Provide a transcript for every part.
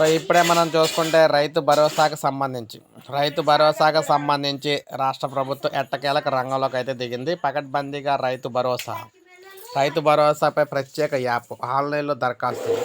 So ఇప్పుడే మనం చూసుకుంటే రైతు భరోసాకు సంబంధించి రైతు భరోసాకు సంబంధించి రాష్ట్ర ప్రభుత్వం ఎట్టకేలకు రంగంలోకి అయితే దిగింది. పకడ్బందీగా రైతు భరోసా రైతు భరోసాపై ప్రత్యేక యాప్ ఆన్లైన్లో దరఖాస్తు.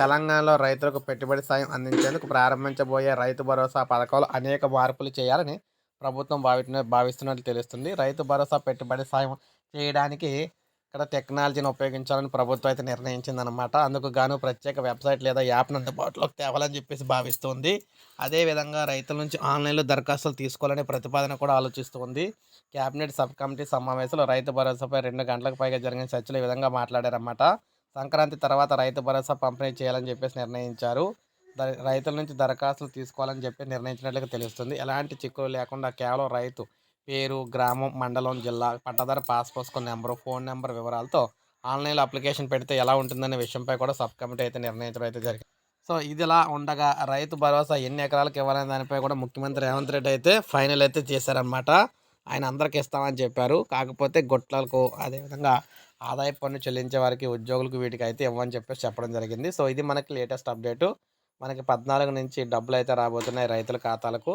తెలంగాణలో రైతులకు పెట్టుబడి సాయం అందించేందుకు ప్రారంభించబోయే రైతు భరోసా పథకంలో అనేక మార్పులు చేయాలని ప్రభుత్వం భావిన భావిస్తున్నట్లు తెలుస్తుంది. రైతు భరోసా పెట్టుబడి సాయం చేయడానికి ఇక్కడ టెక్నాలజీని ఉపయోగించాలని ప్రభుత్వం అయితే నిర్ణయించిందనమాట అందుకు గాను ప్రత్యేక వెబ్సైట్ లేదా యాప్ను అందుబాటులోకి తేవాలని చెప్పేసి భావిస్తుంది. అదేవిధంగా రైతుల నుంచి ఆన్లైన్లో దరఖాస్తులు తీసుకోవాలనే ప్రతిపాదన కూడా ఆలోచిస్తుంది. కేబినెట్ సబ్ కమిటీ సమావేశంలో రైతు భరోసాపై రెండు గంటలకు పైగా జరిగిన చర్చలు ఈ విధంగా మాట్లాడారన్నమాట. సంక్రాంతి తర్వాత రైతు భరోసా పంపిణీ చేయాలని చెప్పేసి నిర్ణయించారు. రైతుల నుంచి దరఖాస్తులు తీసుకోవాలని చెప్పి నిర్ణయించినట్లుగా తెలుస్తుంది. ఎలాంటి చిక్కులు లేకుండా కేవలం రైతు పేరు గ్రామం మండలం జిల్లా పట్టాదారు పాస్ పుస్తకం నెంబరు ఫోన్ నెంబర్ వివరాలతో ఆన్లైన్లో అప్లికేషన్ పెడితే ఎలా ఉంటుందనే విషయంపై కూడా సబ్ కమిటీ అయితే నిర్ణయించడం అయితే జరిగింది. సో ఇదిలా ఉండగా రైతు భరోసా ఎన్ని ఎకరాలకు ఇవ్వాలనే దానిపై కూడా ముఖ్యమంత్రి రేవంత్ రెడ్డి అయితే ఫైనల్ అయితే చేశారనమాట ఆయన అందరికి ఇస్తామని చెప్పారు. కాకపోతే గుట్లకు అదేవిధంగా ఆదాయ పన్ను చెల్లించే వారికి ఉద్యోగులకు వీటికి అయితే ఇవ్వని చెప్పేసి చెప్పడం జరిగింది. సో ఇది మనకి లేటెస్ట్ అప్డేటు. మనకి పద్నాలుగు నుంచి డబ్బులు అయితే రాబోతున్నాయి రైతుల ఖాతాలకు.